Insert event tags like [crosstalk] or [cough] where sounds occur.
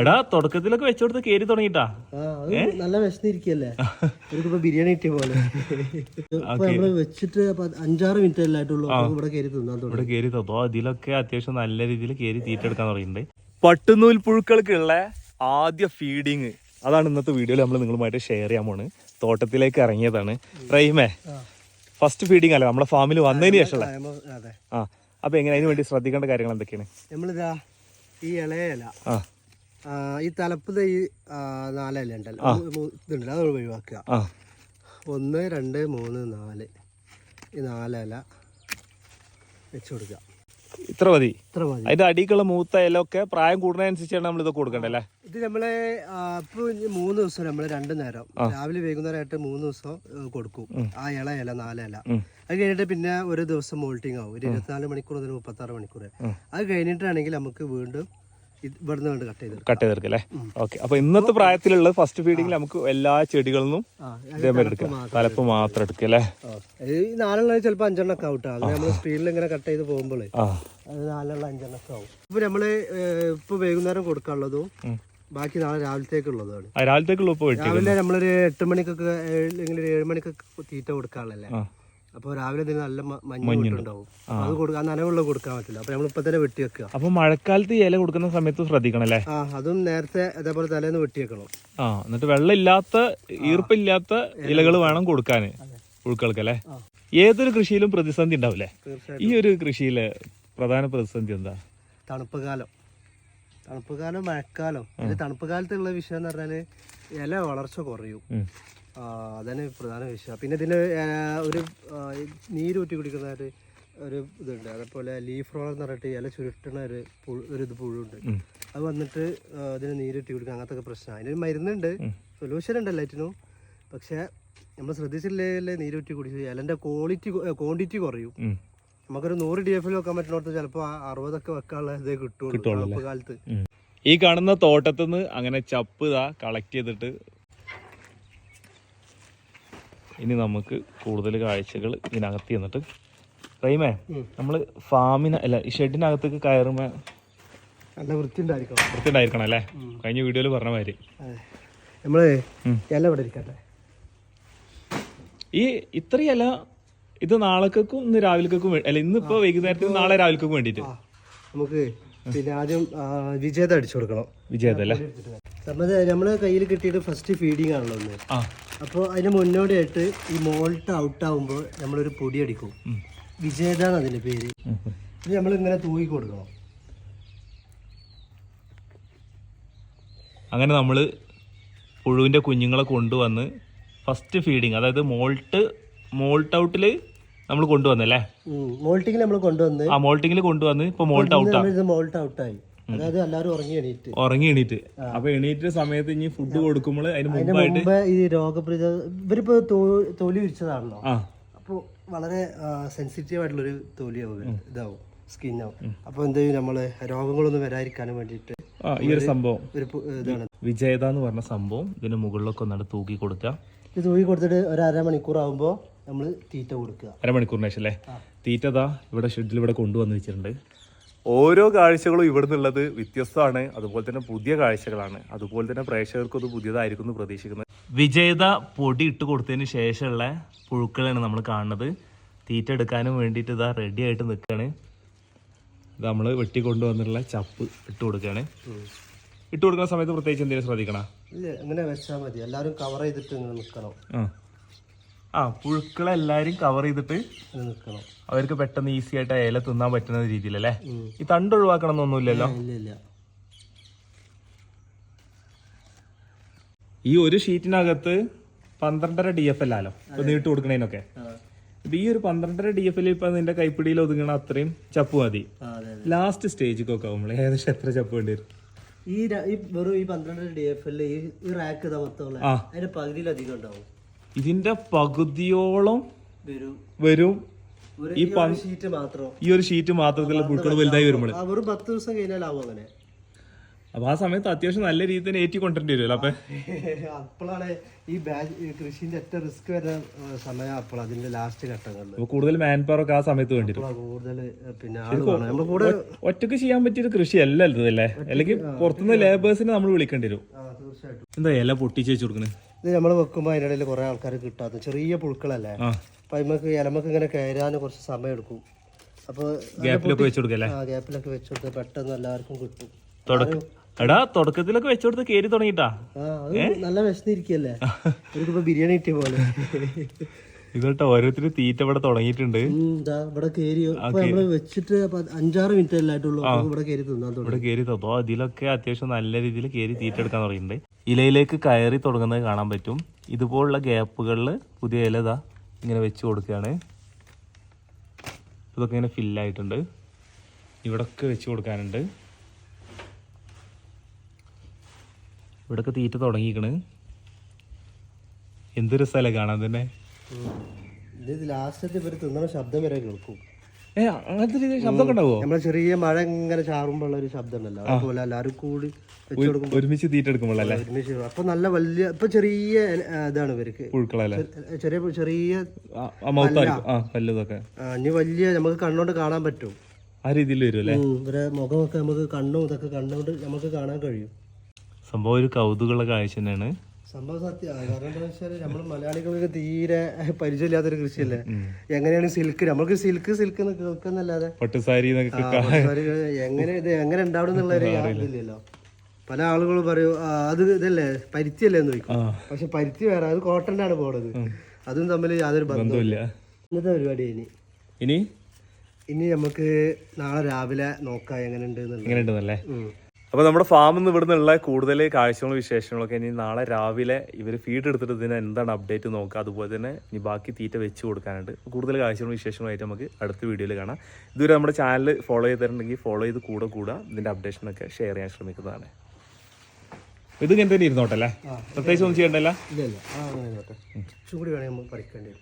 എടാ തുടക്കത്തിലൊക്കെ വെച്ചോടുത്ത് കേറി തുടങ്ങിട്ടാ നല്ല വിശന്നിരിക്കല്ലേ? ഇവർക്കിപ്പോ ബിരിയാണി കിട്ടിയ പോലെ. നമ്മൾ വെച്ചിട്ട് അഞ്ചാറ് മിനിറ്റ് അല്ലായിട്ടുള്ളൂ ഇവിടെ കയറി തിന്നാൻ ഇവിടെ കേറി തന്നോ? ഇതിലൊക്കെ അത്യാവശ്യം നല്ല രീതിയിൽ കേറി തീറ്റെടുക്കാൻ തുടങ്ങിയിട്ടുണ്ട്. പട്ടുനൂൽ പുഴുക്കൾക്കുള്ള ആദ്യ ഫീഡിങ് അതാണ് ഇന്നത്തെ വീഡിയോയിൽ നമ്മൾ നിങ്ങളുമായിട്ട് ഷെയർ ചെയ്യാൻ പോണ് തോട്ടത്തിലേക്ക് ഇറങ്ങിയതാണ്. റൈമേ ഫസ്റ്റ് ഫീഡിങ് അല്ല? നമ്മുടെ ഫാമിൽ വന്നതിന് ശേഷമുള്ള. ആ, അപ്പൊ എങ്ങനെ? അതിന് വേണ്ടി ശ്രദ്ധിക്കേണ്ട കാര്യങ്ങൾ എന്തൊക്കെയാണ്? നമ്മളിതാ ഈ ഇളയല ഈ തലപ്പ് ഈ നാലല്ല ഉണ്ടല്ലോ? ഇതുണ്ടല്ലോ അത് ഒഴിവാക്കുക. ഒന്ന് രണ്ട് മൂന്ന് നാല്. ഈ നാലല വെച്ചു കൊടുക്കുക. ഇത്ര മതി. ഇത്ര മതി. അതിന്റെ അടിക്കുള്ള മൂത്ത ഇലൊക്കെ പ്രായം കൂടുന്നതനുസരിച്ചാണ് നമ്മൾ ഇതൊക്കെ കൊടുക്കണ്ടല്ലേ ഇത് നമ്മൾ ഇപ്പൊ മൂന്ന് ദിവസം നമ്മൾ രണ്ടു നേരം. രാവിലെ വൈകുന്നേരമായിട്ട് മൂന്ന് ദിവസം കൊടുക്കും. ആ ഇല ഇല നാല് ഇല. അത് കഴിഞ്ഞിട്ട് പിന്നെ ഒരു ദിവസം മോൾട്ടിങ് ആവും. ഒരു ഇരുപത്തിനാല് മണിക്കൂർ മുതൽ മുപ്പത്തി ആറ് മണിക്കൂർ അത് കഴിഞ്ഞിട്ടാണെങ്കിൽ നമുക്ക് വീണ്ടും ഇത് ഇവിടുന്ന് കണ്ട് കട്ട് ചെയ്ത് കട്ട് ചെയ്തെടുക്കല്ലേ ഓക്കെ. അപ്പൊ ഇന്നത്തെ പ്രായത്തിലുള്ള ഫസ്റ്റ് ഫീഡിങ്ങിൽ നമുക്ക് എല്ലാ ചെടികളിൽ നിന്നും ആ ഇതേമാതിരി എടുക്കാം. തലപ്പ് മാത്രം എടുക്കല്ലേ ആ. ഈ നാലെണ്ണം ചിലപ്പോൾ അഞ്ചെണ്ണം ആവട്ടെ അത് നമ്മൾ സ്പീഡിൽ ഇങ്ങനെ കട്ട് ചെയ്ത് അത് നാലെണ്ണം അഞ്ചെണ്ണം ഒക്കെ ആവും. ഇപ്പൊ നമ്മൾ ഇപ്പൊ വൈകുന്നേരം കൊടുക്കാനുള്ളതും ബാക്കി നാളെ രാവിലത്തേക്കുള്ളതാണ് രാവിലത്തേക്കുള്ള രാവിലെ നമ്മളൊരു എട്ട് മണിക്കൊക്കെ ഏഴ് അല്ലെങ്കിൽ ഒരു ഏഴ് മണിക്കൊക്കെ തീറ്റ കൊടുക്കാനുള്ളല്ലേ അപ്പോൾ രാവിലെ തന്നെ നല്ല മഞ്ഞുണ്ടാവും അത് കൊടുക്കാൻ നനവുള്ള കൊടുക്കാൻ പറ്റില്ല. അപ്പൊ ഇപ്പൊ തന്നെ വെട്ടി വെക്കുക. അപ്പൊ മഴക്കാലത്ത് ഇല കൊടുക്കുന്ന സമയത്ത് ശ്രദ്ധിക്കണം അല്ലേ? ആ അതും നേരത്തെ അതേപോലെ തലേന്ന് വെട്ടി വെക്കണം. ആ എന്നിട്ട് വെള്ളം ഇല്ലാത്ത ഈർപ്പില്ലാത്ത ഇലകൾ വേണം കൊടുക്കാന് പുഴുക്കൾക്ക് അല്ലേ? ഏതൊരു കൃഷിയിലും പ്രതിസന്ധി ഉണ്ടാവില്ലേ? ഈ ഒരു കൃഷിയിലെ പ്രധാന പ്രതിസന്ധി എന്താ? തണുപ്പ് കാലം. തണുപ്പ് കാലം മഴക്കാലം. തണുപ്പ് കാലത്തുള്ള വിഷയം എന്ന് പറഞ്ഞാൽ ഇല വളർച്ച കുറയും. അതാണ് പ്രധാന വിഷയം. പിന്നെ ഇതിന് ഒരു നീരൂറ്റി കുടിക്കുന്ന ഒരു ഒരു ഇതുണ്ട്. അതേപോലെ ലീഫ് റോളർ എന്ന് പറഞ്ഞിട്ട് ഇല ചുരുട്ടണ ഒരു ഒരു ഇത് പുഴുണ്ട്. അത് വന്നിട്ട് അതിന് നീരൂറ്റി കുടിക്കുക അങ്ങനത്തെ ഒക്കെ പ്രശ്നം. അതിനൊരു മരുന്നുണ്ട്. സൊല്യൂഷൻ ഉണ്ട് എല്ലാറ്റിനും. പക്ഷേ നമ്മൾ ശ്രദ്ധിച്ചില്ലേ നീരൂറ്റി കുടിച്ച്? ഇലന്റെ ക്വാളിറ്റി ക്വാണ്ടിറ്റി കുറയും. നമുക്കൊരു നൂറ് ഡി എഫിൽ വെക്കാൻ പറ്റുന്നിടത്ത് ചിലപ്പോൾ അറുപതൊക്കെ വെക്കാനുള്ള ഇതേ കിട്ടുള്ളൂ. കാലത്ത്. ഈ കാണുന്ന തോട്ടത്തിൽ നിന്ന് അങ്ങനെ ചപ്പ് ഇതാ കളക്ട് ചെയ്തിട്ട് ഇനി നമുക്ക് കൂടുതൽ കാഴ്ചകൾ ഇതിനകത്ത് ചെന്നിട്ട്. റൈമേ നമ്മൾ നമ്മൾ ഫാമിന് അല്ല ഈ ഷെഡിനകത്തേക്ക് കയറുമ്പോ നല്ല വൃത്തി ഉണ്ടായിരിക്കണം വൃത്തിണ്ടായിരിക്കണം അല്ലേ കഴിഞ്ഞ വീഡിയോയിൽ പറഞ്ഞ മാതിരി. നമ്മൾ ഉം. ഇല ഇവിടെ ഇരിക്കട്ടെ. ഈ ഇത്രയല്ല ഇത് നാളേക്കും ഇന്ന് രാവിലേക്കും അല്ല ഇന്നിപ്പോ വൈകുന്നേരത്തിന് നാളെ രാവിലേക്കും വേണ്ടിട്ട്. നമുക്ക് പിന്നെ ആദ്യം വിജയത അടിച്ചു കൊടുക്കണം. വിജയതല്ലേ നമ്മൾ നമ്മളെ കയ്യിൽ കിട്ടിയിട്ട് ഫസ്റ്റ് ഫീഡിങ് ആണല്ലോ ഒന്ന് അപ്പോൾ അതിന് മുന്നോടിയായിട്ട് ഈ മോൾട്ട് ഔട്ട് ആവുമ്പോൾ നമ്മളൊരു പൊടി അടിക്കും. വിജയതാണ് അതിന്റെ പേര്. ഇത് നമ്മൾ ഇങ്ങനെ തൂക്കി കൊടുക്കണം. അങ്ങനെ നമ്മൾ പുഴുവിന്റെ കുഞ്ഞുങ്ങളെ കൊണ്ടുവന്ന് ഫസ്റ്റ് ഫീഡിങ് അതായത് മോൾട്ട് മോൾട്ട് ഔട്ടിൽ നമ്മൾ കൊണ്ടുവന്നല്ലേ? മോൾട്ടിങ്ങിൽ നമ്മൾ കൊണ്ടുവന്ന് ആ മോൾട്ടിങ്ങിൽ കൊണ്ടുവന്ന് ഇപ്പോൾ മോൾട്ട് ഔട്ട് ഇത് മോൾട്ട് ഔട്ടായി അതായത് എല്ലാവരും ഉറങ്ങി എണീറ്റ്. ഉറങ്ങി എണീറ്റ്. അപ്പൊ എണീറ്റ സമയത്ത് ഇനി ഫുഡ് കൊടുക്കുമ്പോൾ അതിന് മുമ്പായിട്ട് മുമ്പ് ഈ രോഗപ്രതിരോധ ഇവരിപ്പോ തോലി വിരിച്ചതാണല്ലോ. അപ്പൊ അപ്പോൾ വളരെ സെൻസിറ്റീവ് ആയിട്ടുള്ളൊരു തൊലിയാവും ഇത്. ഇതാവും. സ്കിന്നാവും. അപ്പോൾ എന്ത് ചെയ്യും നമ്മൾ? രോഗങ്ങളൊന്നും വരാതിരിക്കാനും വേണ്ടിയിട്ട് ഈ ഒരു സംഭവം. ഒരു ഇതാണ്. വിജയത എന്ന് പറഞ്ഞ സംഭവം ഇതിന് മുകളിലൊക്കെ ഒന്നാണ് തൂക്കി കൊടുക്കുക ഇത് തൂക്കി കൊടുത്തിട്ട് ഒരു അരമണിക്കൂർ ആകുമ്പോൾ നമ്മൾ തീറ്റ കൊടുക്കുക. അരമണിക്കൂറിന് ശേഷം അല്ലേ? തീറ്റതാ ഇവിടെ ഷെഡിൽ ഇവിടെ കൊണ്ടുവന്ന് വെച്ചിട്ടുണ്ട്. ഓരോ കാഴ്ചകളും ഇവിടെ നിന്നുള്ളത് വ്യത്യസ്തമാണ്. അതുപോലെ തന്നെ പുതിയ കാഴ്ചകളാണ്. അതുപോലെ തന്നെ പ്രേക്ഷകർക്കും അത് പുതിയതായിരിക്കും എന്ന് പ്രതീക്ഷിക്കുന്നത് വിജയത പൊടി ഇട്ട് കൊടുത്തതിന് ശേഷമുള്ള പുഴുക്കളാണ് നമ്മൾ കാണുന്നത്. തീറ്റ എടുക്കാനും വേണ്ടിയിട്ട് ഇതാ റെഡി ആയിട്ട് നിൽക്കുകയാണ്. ഇത് നമ്മൾ വെട്ടി കൊണ്ടുവന്നിട്ടുള്ള ചപ്പ് ഇട്ട് കൊടുക്കുകയാണ്. ഇട്ട് കൊടുക്കുന്ന സമയത്ത് പ്രത്യേകിച്ച് എന്തെങ്കിലും ശ്രദ്ധിക്കണം? ഇല്ല അങ്ങനെ വെച്ചാൽ മതി. എല്ലാവരും കവർ ചെയ്തിട്ട് ഇങ്ങനെ നിൽക്കണം ആ പുഴുക്കളെ എല്ലാരും കവർ ചെയ്തിട്ട് നിൽക്കണം. അവർക്ക് പെട്ടെന്ന് ഈസി ആയിട്ട് ഇല തിന്നാൻ പറ്റുന്ന രീതിയിലല്ലേ. ഈ തണ്ട് ഒഴിവാക്കണം എന്നൊന്നുമില്ലല്ലോ ഈ ഒരു ഷീറ്റിനകത്ത് പന്ത്രണ്ടര ഡി എഫ് ഇപ്പൊ നീട്ട് കൊടുക്കണേനൊക്കെ. അപ്പൊ ഈ ഒരു പന്ത്രണ്ടര ഡി എഫിൽ ഇപ്പൊ നിന്റെ കൈപ്പിടിയിൽ ഒതുങ്ങണ അത്രയും ചപ്പ് മതി. ലാസ്റ്റ് സ്റ്റേജിക്കൊക്കെ ആവുമ്പോൾ ഏകദേശം എത്ര ചപ്പ് വേണ്ടി വരും? ഈ വെറും ഈ പന്ത്രണ്ടര ഡി എഫ് ഈ റാക്ക് ആ. അതിന്റെ പകുതിയിലധികം ഉണ്ടാവും. ഇതിന്റെ പകുതിയോളം വരും. ഒരു ഈ ഒരു ഷീറ്റ് മാത്രം. ഈ ഒരു ഷീറ്റ് മാത്രത്തിൽ പുഴുക്കൾ വലുതായി വരുമ്പോൾ വെറും പത്ത് ദിവസം കഴിഞ്ഞാലാവും അങ്ങനെ. അപ്പൊ ആ സമയത്ത് അത്യാവശ്യം നല്ല രീതിയിൽ തന്നെ ഏറ്റി കൊണ്ടുവരേണ്ടി വരുമല്ലോ അപ്പൊ? [laughs] അപ്പോഴാണ് ഈ കൃഷിന്റെ ഏറ്റവും റിസ്ക് വരുന്ന സമയം അപ്പോൾ അതിന്റെ ലാസ്റ്റ് ഘട്ടങ്ങളിൽ കൂടുതൽ മാൻ പവർ ഒക്കെ ആ സമയത്ത് വേണ്ടി കൂടുതൽ പിന്നെ കൂടെ ഒറ്റയ്ക്ക് ചെയ്യാൻ പറ്റിയൊരു കൃഷി അല്ല? അല്ലേ അല്ലെങ്കിൽ പുറത്തുനിന്ന് ലേബേഴ്സിനെ നമ്മൾ വിളിക്കേണ്ടി വരും. എന്താ ഇല പൊട്ടിച്ച് വെച്ചു കൊടുക്കുന്നത് ഇത് നമ്മൾ വെക്കുമ്പോൾ അതിനിടയിൽ കുറേ ആൾക്കാർ കിട്ടാത്ത ചെറിയ പുഴുക്കളല്ലേ. അപ്പൊ അതിമക്ക് ഇലമക്ക് ഇങ്ങനെ കയറാൻ കുറച്ച് സമയം എടുക്കും. അപ്പോൾ ഗ്യാപ്പിലൊക്കെ വെച്ച് കൊടുക്കല്ലേ? ആ ഗ്യാപ്പിലൊക്കെ വെച്ച് കൊടുത്താൽ പെട്ടെന്ന് എല്ലാവർക്കും കിട്ടും. എടാ തുടക്കത്തിലൊക്കെ വെച്ച് കൊടുത്ത് കേറി തുടങ്ങിട്ടാ. നല്ല വിശന്നിരിക്കല്ലേ? ബിരിയാണി കിട്ടിയ പോലെ. ഇതോട്ട് ഓരോരുത്തരും തീറ്റ ഇവിടെ തുടങ്ങിയിട്ടുണ്ട്. ഇവിടെ കയറി നമ്മൾ വെച്ചിട്ട് അഞ്ചാറ് മിനിറ്റ് അല്ലായിട്ടുള്ളൂ ഇവിടെ കയറി തിന്നാൻ ഇവിടെ കയറി തന്നോ? അതിലൊക്കെ അത്യാവശ്യം നല്ല രീതിയിൽ കയറി തീറ്റ എടുക്കാൻ തുടങ്ങിയിട്ടുണ്ട്. ഇലയിലേക്ക് കയറി തുടങ്ങുന്നത് കാണാൻ പറ്റും. ഇതുപോലുള്ള ഗ്യാപ്പുകളിൽ പുതിയ ഇല ഇതാ ഇങ്ങനെ വെച്ച് കൊടുക്കുകയാണ്. ഇതൊക്കെ ഇങ്ങനെ ഫില്ലായിട്ടുണ്ട് ഇവിടൊക്കെ വെച്ച് കൊടുക്കാനുണ്ട്. ഇവിടൊക്കെ തീറ്റ തുടങ്ങിയിരിക്കണ്. എന്തൊരു സ്ഥലം കാണാൻ തന്നെ. ഇത് ലാസ്റ്റത്തെ ഇവർ തിന്നണ ശബ്ദം വരെ കേൾക്കും. ഏ അങ്ങനത്തെ രീതിയിൽ ശബ്ദമൊക്കെ ഉണ്ടാവോ? നമ്മളെ ചെറിയ മഴ ഇങ്ങനെ ചാറുമ്പോഴുള്ള ഒരു ശബ്ദം ഉണ്ടല്ലോ അതുപോലെ എല്ലാവരും കൂടി വെച്ച് കൊടുക്കും ഒരുമിച്ച് ഒരുമിച്ച് അപ്പൊ നല്ല വലിയ ഇപ്പൊ ചെറിയ ഇതാണ് ഇവർക്ക്. പുഴുക്കളല്ലേ? ചെറിയ ചെറിയ പല്ലതൊക്കെ ഇനി വലിയ നമുക്ക് കണ്ണോണ്ട് കാണാൻ പറ്റും. ആ രീതിയിൽ വരും അല്ലേ ഇവരെ മുഖമൊക്കെ നമുക്ക് കണ്ണും ഇതൊക്കെ കണ്ണുകൊണ്ട് നമുക്ക് കാണാൻ കഴിയും. സംഭവം ഒരു കൗതുകമുള്ള കാഴ്ച തന്നെയാണ്. സംഭവം സത്യമാണ് കാരണം എന്താ വെച്ചാൽ നമ്മൾ മലയാളികൾക്ക് തീരെ പരിചയമില്ലാത്തൊരു കൃഷിയല്ലേ? എങ്ങനെയാണ് സിൽക്ക്? നമ്മൾക്ക് സിൽക്ക് സിൽക്ക് എന്ന് കേൾക്കുന്നല്ലാതെ പട്ടുസാരി എങ്ങനെ ഇത് എങ്ങനെ ഉണ്ടാവും എന്നുള്ള ഒരു പല ആളുകളും പറയും അത് ഇതല്ലേ? പരുത്തിയല്ലേ? എന്ന് ചോദിക്കും. പക്ഷെ പരുത്തി വേറെ അത് കോട്ടന്റെ ആണ് പോണത് അതും തമ്മിൽ യാതൊരു ബന്ധവും ഒന്നുമില്ല ഇന്നത്തെ പരിപാടി ഇനി. ഇനി? ഇനി നമുക്ക് നാളെ രാവിലെ നോക്കാം എന്നുള്ളത്. എങ്ങനെ ഉണ്ടെന്നല്ലേ ഉം. അപ്പോൾ നമ്മുടെ ഫാമിൽ നിന്ന് ഇവിടുന്നുള്ള കൂടുതൽ കാഴ്ചകളും വിശേഷങ്ങളൊക്കെ ഇനി നാളെ രാവിലെ ഇവർ ഫീഡ് എടുത്തിട്ട് ഇതിന് എന്താണ് അപ്ഡേറ്റ് നോക്കുക അതുപോലെ തന്നെ ഇനി ബാക്കി തീറ്റ വെച്ച് കൊടുക്കാനുണ്ട് കൂടുതൽ കാഴ്ചകളും വിശേഷങ്ങളുമായിട്ട് നമുക്ക് അടുത്ത വീഡിയോയിൽ കാണാം. ഇതുവരെ നമ്മുടെ ചാനൽ ഫോളോ ചെയ്തിട്ടുണ്ടെങ്കിൽ ഫോളോ ചെയ്ത് കൂടെ കൂടെ ഇതിന്റെ അപ്ഡേഷനൊക്കെ ഷെയർ ചെയ്യാൻ ശ്രമിക്കുന്നതാണ്. ഇത് ഇങ്ങനെ തന്നെ ഇരുന്നോട്ടല്ലേ പ്രത്യേകിച്ച് ഒന്നും ചെയ്യണ്ടല്ല. കൂടി വേണമെങ്കിൽ പറിക്കേണ്ടി